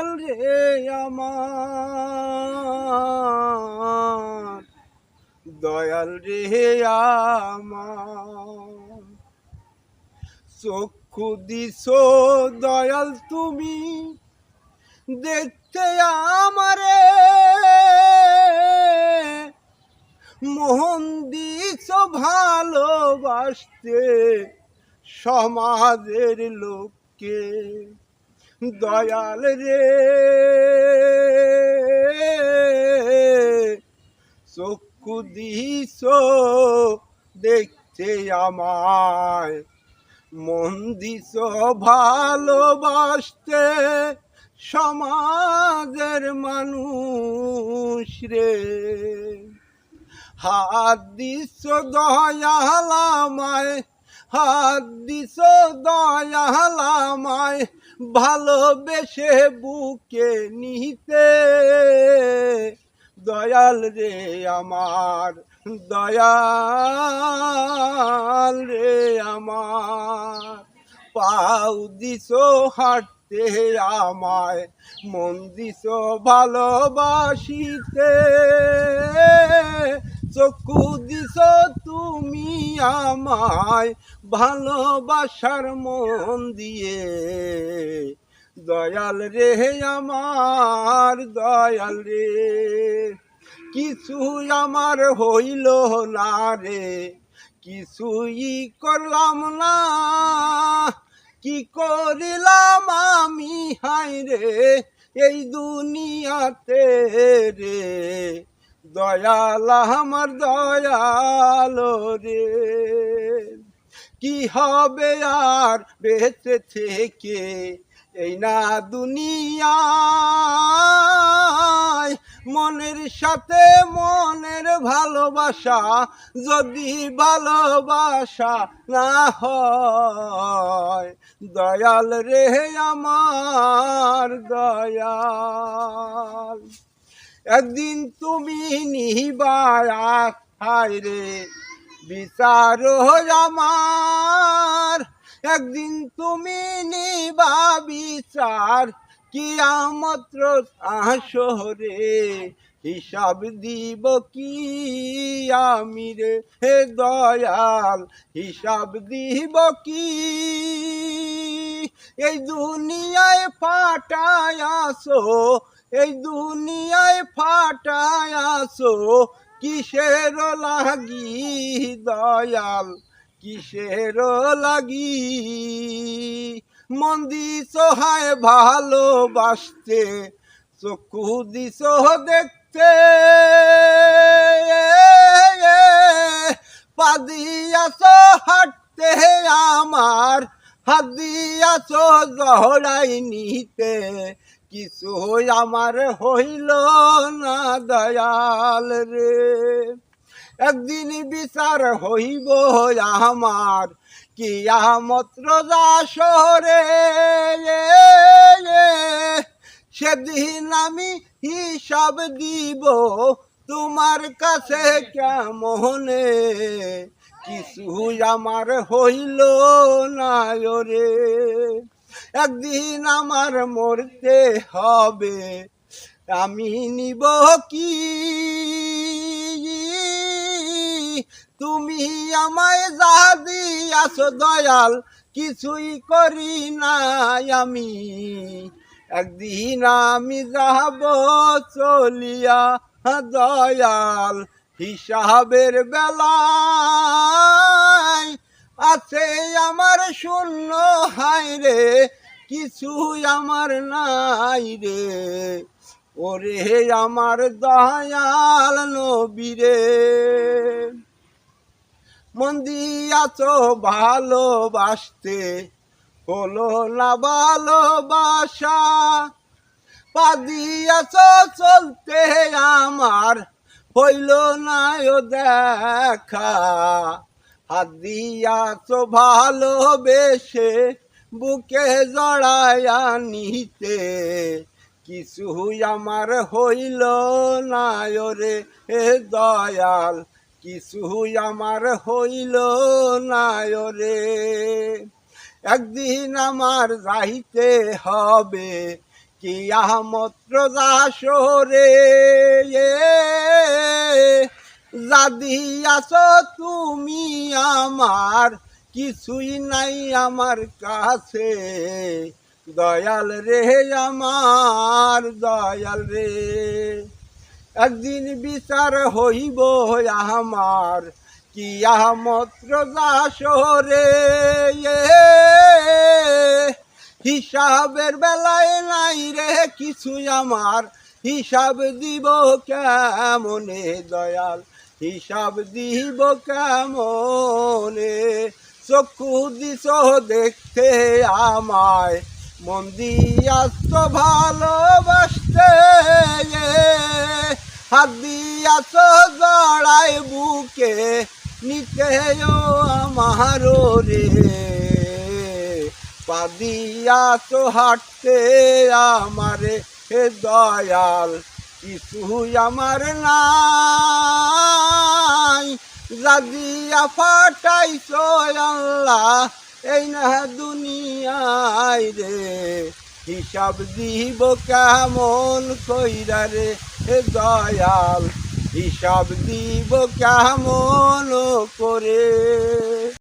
দয়াল রে আমার। দয়াল রে আমার। চক্ষু দিছো দয়াল তুমি, দেখতে আমারে। মোহন দিছ ভালোবাসতে সমাজের লোককে। দয়াল রে। চক্ষু দিছ দেখতে আমায়। মন দিছ ভালোবাসতে সমাজের মানুষ রে। হাত দিছ দয়ালামায় হাত দিছ দয়ালামায় ভালোবেসে বুকে নিতে। দয়াল রে আমার, দয়াল রে আমার। পাও দিছ হাঁটতে আমায়, মন দিছ ভালোবাসিতে। চক্ষু দিছ তুমি আমায়, ভালোবাসার মন দিয়ে। দয়াল রে আমার দয়াল রে কিছু আমার হইল না রে, কিছুই করলাম না। কি করিলাম আমি হাই রে, এই দুনিয়াতে রে। দয়াল, আমার দয়াল রে। কি হবে আর বেঁচে থেকে এই না দুনিয়ায়? মনের সাথে মনের ভালোবাসা, যদি ভালোবাসা না হয়? দয়াল রে, আমার দয়াল। একদিন তুমি নিবায়া খাই রে, বিচার আমার। একদিন তুমি নিবা বিচার কি আমত্র আসরে হিসাব দিব কি আমি রে? হে দয়াল, হিসাব দিব কি? এই দুনিয়ায় ফাটায় আসো এই দুনিয়ায় ফাটায় আসো, কিসের লাগি দয়াল, কিসের লাগি? মন্দি দিছ হায় ভালোবাসতে, চক্ষু দিছ দেখতে। পা দিয়াছ হাঁটতে আমার, হাত দিয়াছ জহরাই নিতে। কিছু হই আমার হইল না দয়াল রে। একদিন বিচার হইব আমার কি কিয়ামত রোজা শহরে। সেদিন আমি হিসাব দিব তোমার কাছে কেমনে কিছু আমার হইল না রে। একদিন আমার মরতে হবে, আমি নিব কি? তুমি আমায় যা দিয়াছ দয়াল, কিছুই করি নাই আমি। একদিন আমি যাব চলিয়া, দয়াল হিসাবের বেলায় আছে আমার শূন্য হাই রে কিছু আমার নাই রে। ওরে আমার দয়াল নবীরে মন দিয়াছ ভালোবাসতে, হলো না ভালোবাসা। পা দিয়াছ চলতে আমার, হইল না দেখা। হাত দিয়াছ ভালোবেসে বুকে জড়াইয়া নিতে। কিছু আমার হইল না রে হে দয়াল, কিছু আমার হইল না রে একদিন আমার যাইতে হবে কিয়ামত্র দাসরে জাদি আছো তুমি আমার, কিছুই নাই আমার কাছে। দয়াল রে আমার, দয়াল রে। একদিন বিচার হইব আমার কিয়ামত্র দাসরে হিসাবের বেলায় নাই রে কিছুই আমার, হিসাব দিব কেমনে দয়াল? হিসাব দিব কেমনে? চক্ষু দিছ দেখতে আমায়। মন দিয়াছ ভালোবাসতে হাত দিয়াছ জড়াই বুকে। নিতে আমার রে। পাদিয়াছ হাঁটতে আমারে দয়াল। কিছু আমার নাই। জাগিয়া ফাটাইছ আল্লাহ, এই না দুনিয়ায় রে। হিসাব দিব কেমন কইরা রে দয়াল, হিসাব দিব কেমন করে?